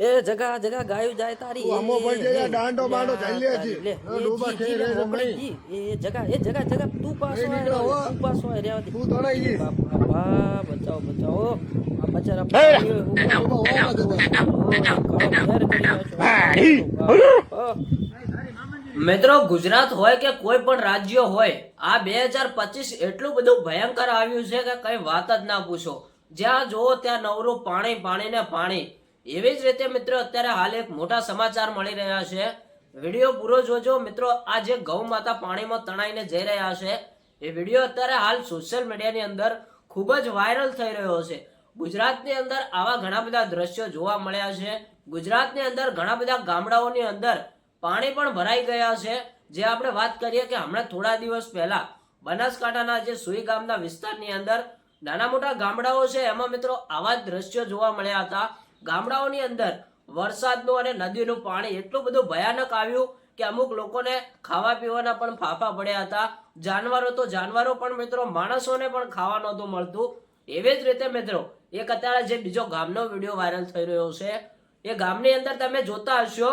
એ જગા જગા ગાયું જાય તારી અમો જાય, એ, દાંડો બાંડો આ લે તારી, છે. ડૂબા છે મોકળી નહીં. એ જગા એ જગા જગા તું પાસો હો. તું પાસો આય રેવા દે. તું તણાઈ ઈ બાપા બચાવો બચાવો આ બચારા ઉપર ડૂબા હોવા દે બસ. ઓ, કાળો ઘેર કરી નાખ્યો. મિત્રો ગુજરાત હોય કે કોઈ પણ રાજ્ય હોય આ બે હજાર પચીસ એટલું બધું ભયંકર આવ્યું છે કે કઈ વાત જ ના પૂછો જ્યાં જુઓ ત્યાં નવરું પાણી પાણી ને પાણી એવી જ રીતે મિત્રો, અત્યારે હાલ એક મોટા સમાચાર મળી રહ્યા છે. વીડિયો પૂરો જોજો મિત્રો, આ જે ગૌ માતા પાણીમાં તણાઈને જઈ રહ્યા છે, એ વીડિયો અત્યારે હાલ સોશિયલ મીડિયાની અંદર ખૂબ જ વાયરલ થઈ રહ્યો છે. ગુજરાતની અંદર આવા ઘણા બધા દ્રશ્યો જોવા મળ્યા છે. ગુજરાતની અંદર ઘણા બધા ગામડાઓની અંદર પાણી પણ ભરાઈ ગયા છે. જે આપણે વાત કરીએ કે હમણાં થોડા દિવસ પહેલા બનાસકાંઠાના જે સુઈ ગામના વિસ્તારની અંદર નાના મોટા ગામડાઓ છે, એમાં મિત્રો આવા જ દ્રશ્યો જોવા મળ્યા હતા. ગામડાઓની અંદર વરસાદનું અને નદીનું પાણી એટલું બધું ભયાનક આવ્યું કે અમુક લોકોને ખાવા પીવાના પણ ફાફા પડ્યા હતા. જાનવરો તો જાનવરો પણ મિત્રો, માણસોને પણ ખાવા નહોતું મળતું. એવી જ રીતે મિત્રો, એક અત્યારે જે બીજો ગામનો વીડિયો વાયરલ થઈ રહ્યો છે, એ ગામની અંદર તમે જોતા હશો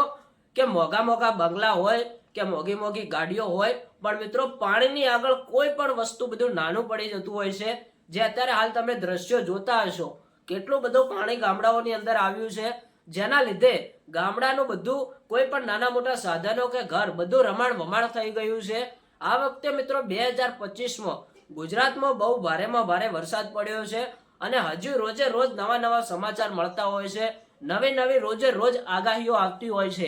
કે મોગા મોઘા બંગલા હોય કે મોગી મોગી ગાડીઓ હોય, પણ મિત્રો પાણીની આગળ કોઈ પણ વસ્તુ બધું નાનું પડી જતું હોય છે. જે અત્યારે હાલ તમે દ્રશ્યો જોતા હશો. કેટલું બધું પાણી ગામડાઓની અંદર આવ્યું છે, જેના લીધે ગામડાનું બધું કોઈ પણ નાના મોટા સાધનો કે ઘર બધું રમાણ વમાણ થઈ ગયું છે. આ વખતે મિત્રો બે હજાર પચીસમાં ગુજરાતમાં બહુ ભારેમાં ભારે વરસાદ પડ્યો છે અને હજુ રોજે રોજ નવા નવા સમાચાર મળતા હોય છે. નવી નવી રોજે રોજ આગાહીઓ આવતી હોય છે.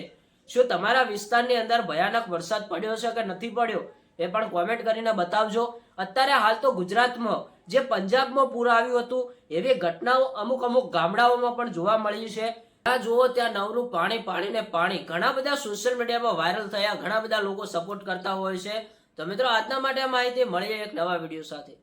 શું તમારા વિસ્તારની અંદર ભયાનક વરસાદ પડ્યો છે કે નથી પડ્યો? એ પણ કોમેન્ટ કરીને બતાવજો. અત્યારે હાલ તો ગુજરાતમાં જે પંજાબમાં પૂર આવ્યું હતું એવી ઘટનાઓ અમુક અમુક ગામડાઓમાં પણ જોવા મળી છે. ત્યાં જુઓ ત્યાં નવરું પાણી પાણી ને પાણી. ઘણા બધા સોશિયલ મીડિયામાં વાયરલ થયા. ઘણા બધા લોકો સપોર્ટ કરતા હોય છે. તો મિત્રો, આજના માટે આ માહિતી મળીએ એક નવા વીડિયો સાથે.